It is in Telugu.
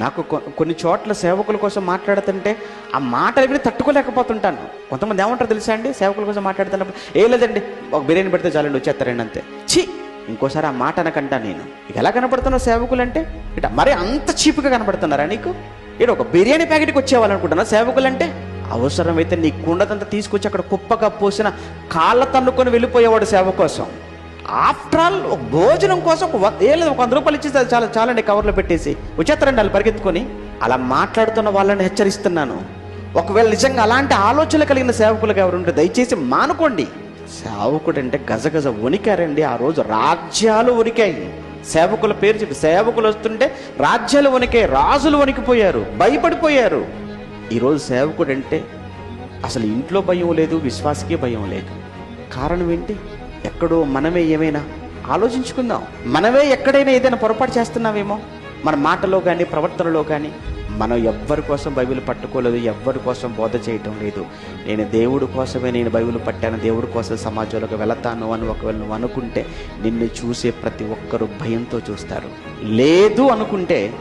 నాకు కొన్ని చోట్ల సేవకుల కోసం మాట్లాడుతుంటే ఆ మాటలు విని తట్టుకోలేకపోతుంటాను. కొంతమంది ఏమంటారు తెలుసా అండి? సేవకుల కోసం మాట్లాడుతున్నప్పుడు ఏ లేదండి ఒక బిర్యానీ పెడితే చాలండి వచ్చేస్తారండి అంతే. ఛీ! ఇంకోసారి ఆ మాట అనకంటా నేను. ఇక ఎలా కనపడుతున్నావు సేవకులు అంటే ఇట మరీ అంత చీప్గా కనపడుతున్నారా నీకు? ఇక్కడ ఒక బిర్యానీ ప్యాకెట్కి వచ్చేవాళ్ళనుకుంటున్నా సేవకులు అంటే అవసరమైతే నీ కుండదంతా తీసుకొచ్చి అక్కడ కుప్పగా పోసిన కాళ్ళ తన్నుకొని వెళ్ళిపోయేవాడు సేవ కోసం. ఆఫ్టర్ ఆల్ ఒక భోజనం కోసం ఒక ఏ లేదు ఒక వంద రూపాయలు ఇచ్చేసి చాలా చాలండి కవర్లో పెట్టేసి. వచ్చేస్తారండి వాళ్ళు పరిగెత్తుకొని. అలా మాట్లాడుతున్న వాళ్ళని హెచ్చరిస్తున్నాను. ఒకవేళ నిజంగా అలాంటి ఆలోచనలు కలిగిన సేవకులకు ఎవరుంటే దయచేసి మానుకోండి. సేవకుడు అంటే గజగజ వణికారండి. ఆ రోజు రాజ్యాలు వణికాయి. సేవకుల పేరు చెప్పి సేవకులు వస్తుంటే రాజ్యాలు వణికాయి. రాజులు వణికిపోయారు. భయపడిపోయారు. ఈరోజు సేవకుడు అంటే అసలు ఇంట్లో భయం లేదు విశ్వాసకే భయం లేదు. కారణం ఏంటి? ఎక్కడో మనమే ఏమైనా ఆలోచించుకుందాం. మనమే ఎక్కడైనా ఏదైనా పొరపాటు చేస్తున్నామేమో మన మాటలో కానీ ప్రవర్తనలో కానీ మనం ఎవ్వరి కోసం బైబిల్ పట్టుకోలేదు ఎవ్వరి కోసం బోధ చేయటం లేదు. నేను దేవుడి కోసమే నేను బైబిల్ పట్టాను దేవుడి కోసం సమాజంలోకి వెళతాను అని ఒకవేళ నువ్వు అనుకుంటే నిన్ను చూసే ప్రతి ఒక్కరూ భయంతో చూస్తారు. లేదు అనుకుంటే